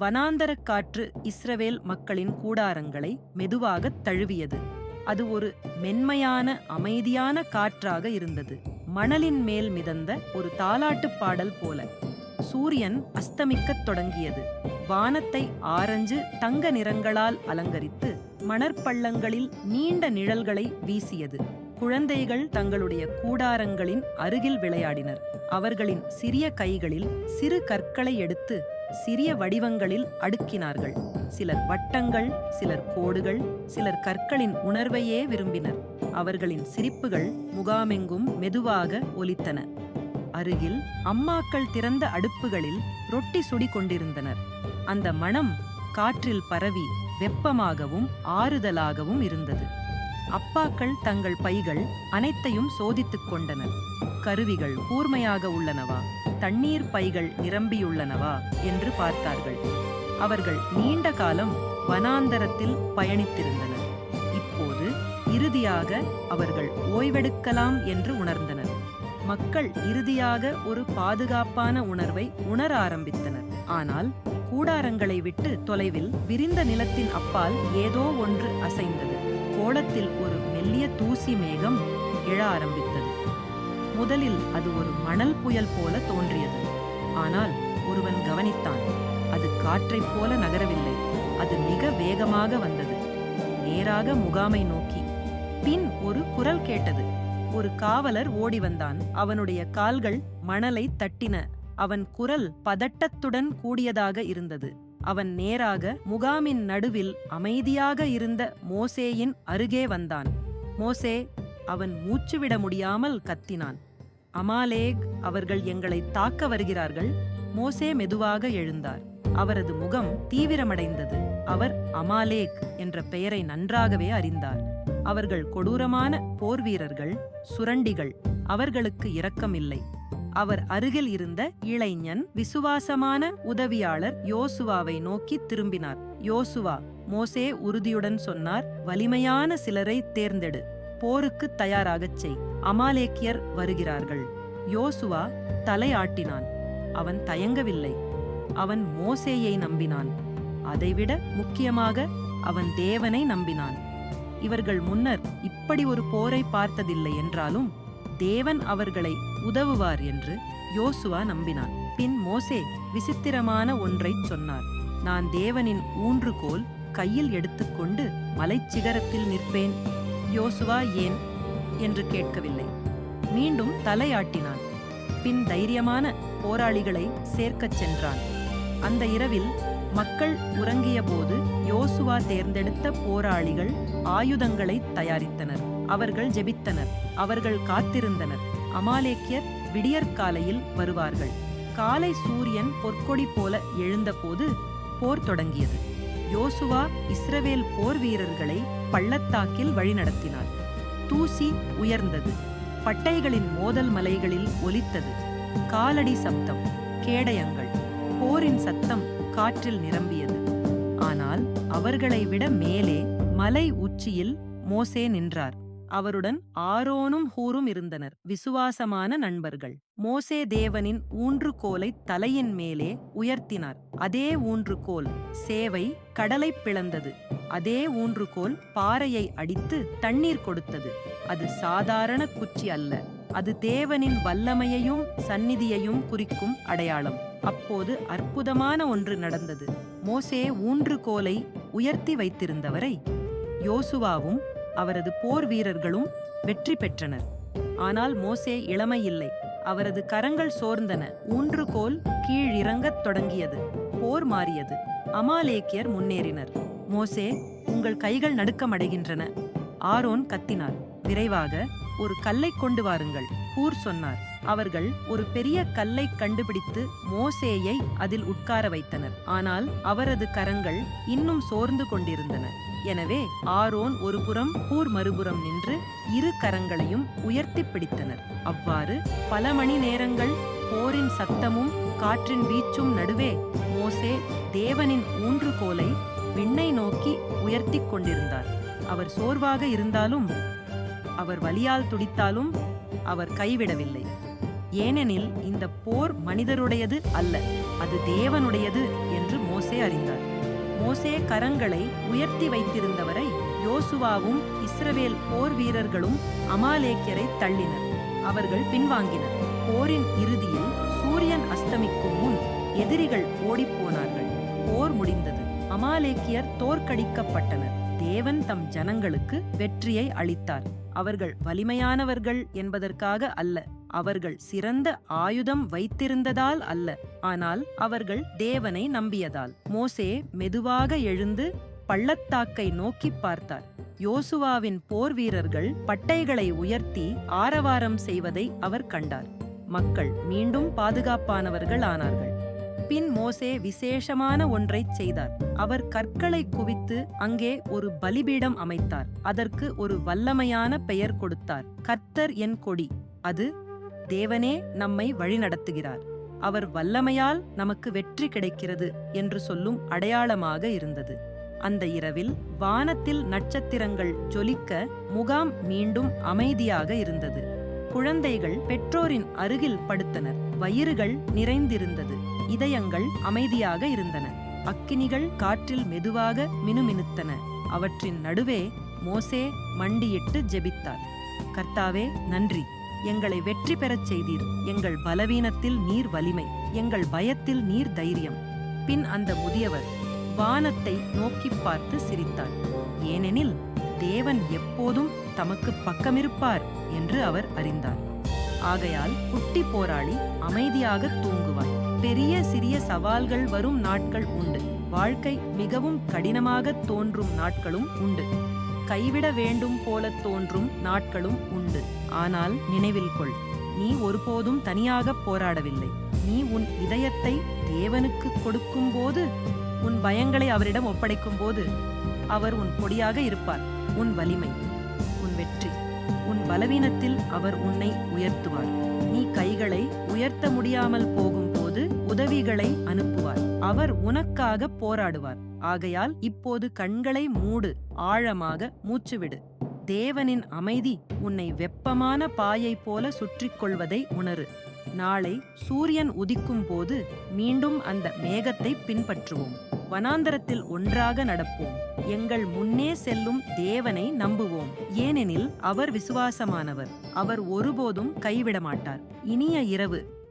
வனாந்தரக் காற்று இஸ்ரவேல் மக்களின் கூடாரங்களை மெதுவாகத் தழுவியது. அது ஒரு மென்மையான அமைதியான காற்றாக இருந்தது. மணலின் மேல் மிதந்த ஒரு தாலாட்டுப் பாடல் போல சூரியன் அஸ்தமிக்கத் தொடங்கியது. வானத்தை ஆரஞ்சு தங்க நிறங்களால் அலங்கரித்து மணற்பள்ளங்களில் நீண்ட நிழல்களை வீசியது. குழந்தைகள் தங்களுடைய கூடாரங்களின் அருகில் விளையாடினர். அவர்களின் சிறிய கைகளில் சிறு கற்களை எடுத்து சிறிய வடிவங்களில் அடுக்கினார்கள். சிலர் வட்டங்கள் சிலர் கோடுகள் சிலர் கற்களின் உணர்வையே விரும்பினர். அவர்களின் சிரிப்புகள் முகாமெங்கும் மெதுவாக ஒலித்தன. அருகில் அம்மாக்கள் திறந்த அடுப்புகளில் ரொட்டி சுடி கொண்டிருந்தனர். அந்த மணம் காற்றில் பரவி வெப்பமாகவும் ஆறுதலாகவும் இருந்தது. அப்பாக்கள் தங்கள் பைகள் அனைத்தையும் சோதித்துக் கொண்டனர். கருவிகள் கூர்மையாக உள்ளனவா? தண்ணீர் பைகள் நிரம்பியுள்ளனவா? என்று பார்த்தார்கள். அவர்கள் நீண்ட காலம் வனாந்தரத்தில் பயணித்திருந்தனர். இப்போது இறுதியாக அவர்கள் ஓய்வெடுக்கலாம் என்று உணர்ந்தனர். மக்கள் இறுதியாக ஒரு பாதுகாப்பான உணர்வை உணர ஆரம்பித்தனர். ஆனால் கூடாரங்களை விட்டு தொலைவில் விரிந்த நிலத்தின் அப்பால் ஏதோ ஒன்று அசைந்தது. கோலத்தில் ஒரு மெல்லிய தூசி மேகம் எழ ஆரம்பித்தது. முதலில் அது ஒரு மணல் புயல் போல தோன்றியது. ஆனால் ஒருவன் கவனித்தான் அது காற்றைப் போல நகரவில்லை. அது மிக வேகமாக வந்தது. நேராக முகாமை நோக்கி. பின் ஒரு குரல் கேட்டது. ஒரு காவலர் ஓடி வந்தான். அவனுடைய கால்கள் மணலை தட்டின. அவன் குரல் பதட்டத்துடன் கூடியதாக இருந்தது. அவன் நேராக முகாமின் நடுவில் அமைதியாக இருந்த மோசேயின் அருகே வந்தான். மோசே அவன் மூச்சுவிட முடியாமல் கத்தினான். அமாலேக் அவர்கள் எங்களை தாக்க வருகிறார்கள். மோசே மெதுவாக எழுந்தார். அவரது முகம் தீவிரமடைந்தது. அவர் அமாலேக் என்ற பெயரை நன்றாகவே அறிந்தார். அவர்கள் கொடூரமான போர் வீரர்கள் சுரண்டிகள் அவர்களுக்கு இரக்கமில்லை. அவர் அருகில் இருந்த இளைஞன் விசுவாசமான உதவியாளர் யோசுவாவை நோக்கி திரும்பினார். யோசுவா மோசே உறுதியுடன் சொன்னார் வலிமையான சிலரை தேர்ந்தெடு போருக்கு தயாராகச் செய் அமாலேக்கியர் வருகிறார்கள். யோசுவா தலையாட்டினான். அவன் தயங்கவில்லை. அவன் மோசேயை நம்பினான். அதைவிட முக்கியமாக அவன் தேவனை நம்பினான். இவர்கள் முன்னர் இப்படி ஒரு போரை பார்த்ததில்லை என்றாலும் தேவன் அவர்களை உதவுவார் என்று யோசுவா நம்பினான். பின் மோசே விசித்திரமான ஒன்றைச் சொன்னார். நான் தேவனின் ஊன்றுகோல் கையில் எடுத்துக்கொண்டு மலைச்சிகரத்தில் நிற்பேன். யோசுவா ஏன்? என்று கேட்கவில்லை. மீண்டும் தலையாட்டினான். பின் தைரியமான போராளிகளை சேர்க்கச் சென்றான். அந்த இரவில் மக்கள் உறங்கியபோது யோசுவா தேர்ந்தெடுத்த போராளிகள் ஆயுதங்களை தயாரித்தனர். அவர்கள் ஜெபித்தனர். அவர்கள் காத்திருந்தனர். அமாலேக்கியர் விடியற்காலையில் வருவார்கள். காலை சூரியன் பொற்கொடி போல எழுந்தபோது போர் தொடங்கியது. யோசுவா இஸ்ரவேல் போர் வீரர்களை பள்ளத்தாக்கில் வழிநடத்தினார். தூசி உயர்ந்தது. பட்டைகளின் மோதல் மலைகளில் ஒலித்தது. காலடி சப்தம் கேடயங்கள் போரின் சத்தம் காற்றில் நிரம்பியது. ஆனால் அவர்களை விட மேலே மலை உச்சியில் மோசே நின்றார். அவருடன் ஆரோனும் ஹூரும் இருந்தனர். விசுவாசமான நண்பர்கள். மோசே தேவனின் ஊன்றுகோலை தலையின் மேலே உயர்த்தினார். அதே ஊன்றுகோல் சேவை கடலை பிளந்தது. அதே ஊன்றுகோல் பாறையை அடித்து தண்ணீர் கொடுத்தது. அது சாதாரண குச்சி அல்ல. அது தேவனின் வல்லமையையும் சந்நிதியையும் குறிக்கும் அடையாளம். அப்போது அற்புதமான ஒன்று நடந்தது. மோசே ஊன்றுகோலை உயர்த்தி வைத்திருந்தவரை யோசுவாவும் அவரது போர் வீரர்களும் வெற்றி பெற்றனர். ஆனால் மோசே இளமையில்லை. அவரது கரங்கள் சோர்ந்தன. ஊன்றுகோல் கீழிறங்கத் தொடங்கியது. போர் மாறியது. அமாலேக்கியர் முன்னேறினர். மோசே உங்கள் கைகள் நடுக்கமடைகின்றன. ஆரோன் கத்தினார். விரைவாக ஒரு கல்லை கொண்டு வாருங்கள் கூர் சொன்னார். அவர்கள் ஒரு பெரிய கல்லை கண்டுபிடித்து மோசேயை அதில் உட்கார வைத்தனர். ஆனால் அவரது கரங்கள் இன்னும் சோர்ந்து கொண்டிருந்தன. எனவே ஆரோன் ஒரு புறம் கூர் மறுபுறம் நின்று இரு கரங்களையும் உயர்த்தி பிடித்தனர். அவ்வாறு பல மணி நேரங்கள் போரின் சத்தமும் காற்றின் வீச்சும் நடுவே மோசே தேவனின் ஊன்றுகோலை விண்ணை நோக்கி உயர்த்தி கொண்டிருந்தார். அவர் சோர்வாக இருந்தாலும் அவர் வலியால் துடித்தாலும் அவர் கைவிடவில்லை. ஏனெனில் இந்த போர் மனிதருடையது அல்ல அது தேவனுடையது என்று மோசே அறிந்தார். மோசே கரங்களை உயர்த்தி வைத்திருந்தவரை யோசுவாவும் இஸ்ரவேல் போர் வீரர்களும் அமாலேக்கியரை தள்ளினர். அவர்கள் பின்வாங்கினர். போரின் இறுதியில் சூரியன் அஸ்தமிக்கும் முன் எதிரிகள் ஓடிப்போனார்கள். போர் முடிந்தது. அமாலேக்கியர் தோற்கடிக்கப்பட்டனர். தேவன் தம் ஜனங்களுக்கு வெற்றியை அளித்தார். அவர்கள் வலிமையானவர்கள் என்பதற்காக அல்ல அவர்கள் சிறந்த ஆயுதம் வைத்திருந்ததால் அல்ல ஆனால் அவர்கள் தேவனை நம்பியதால். மோசே மெதுவாக எழுந்து பள்ளத்தாக்கை நோக்கி பார்த்தார். யோசுவாவின் போர் வீரர்கள் பட்டைகளை உயர்த்தி ஆரவாரம் செய்வதை அவர் கண்டார். மக்கள் மீண்டும் பாதுகாப்பானவர்கள் ஆனார்கள். பின் மோசே விசேஷமான ஒன்றைச் செய்தார். அவர் கற்களை குவித்து அங்கே ஒரு பலிபீடம் அமைத்தார். அதற்கு ஒரு வல்லமையான பெயர் கொடுத்தார். கர்த்தர் என் கொடி. அது தேவனே நம்மை வழிநடத்துகிறார். அவர் வல்லமையால் நமக்கு வெற்றி கிடைக்கிறது என்று சொல்லும் அடையாளமாக இருந்தது. அந்த இரவில் வானத்தில் நட்சத்திரங்கள் ஜொலிக்க முகாம் மீண்டும் அமைதியாக இருந்தது. குழந்தைகள் பெற்றோரின் அருகில் படுத்தனர். வயிறுகள் நிறைந்திருந்தது. இதயங்கள் அமைதியாக இருந்தன. அக்கினிகள் காற்றில் மெதுவாக மினுமினுத்தன. அவற்றின் நடுவே மோசே மண்டியிட்டு ஜெபித்தார். கர்த்தாவே நன்றி. எங்களை வெற்றி பெறச் செய்தீர். எங்கள் பலவீனத்தில் நீர் வலிமை எங்கள் பயத்தில் நீர் தைரியம். பின் அந்த முதியவர் வானத்தை நோக்கி பார்த்து சிரித்தார். ஏனெனில் தேவன் எப்போதும் தமக்கு பக்கமிருப்பார் என்று அவர் அறிந்தார். ஆகையால் குட்டி போராளி அமைதியாக தூங்குவார். பெரிய சிறிய சவால்கள் வரும் நாட்கள் உண்டு. வாழ்க்கை மிகவும் கடினமாக தோன்றும் நாட்களும் உண்டு. கைவிட வேண்டும் போல தோன்றும் நாட்களும் உண்டு. ஆனால் நினைவில் கொள் நீ ஒருபோதும் தனியாக போராடவில்லை. நீ உன் இதயத்தை தேவனுக்கு கொடுக்கும்போது உன் பயங்களை அவரிடம் ஒப்படைக்கும் போது அவர் உன் கொடியாக இருப்பார் உன் வலிமை உன் வெற்றி உன் பலவீனத்தில் அவர் உன்னை உயர்த்துவார். நீ கைகளை உயர்த்த முடியாமல் போகும்போது உதவிகளை அனுப்புவார். அவர் உனக்காக போராடுவார். ஆகையால் இப்போது கண்களை மூடு ஆழமாக மூச்சுவிடு. தேவனின் அமைதி உன்னை வெப்பமான பாயை போல சுற்றிக் கொள்வதை உணரு. நாளை சூரியன் உதிக்கும் போது மீண்டும் அந்த மேகத்தை பின்பற்றுவோம். வனாந்தரத்தில் ஒன்றாக நடப்போம். எங்கள் முன்னே செல்லும் தேவனை நம்புவோம். ஏனெனில் அவர் விசுவாசமானவர். அவர் ஒருபோதும் கைவிட மாட்டார் இனிய இரவு.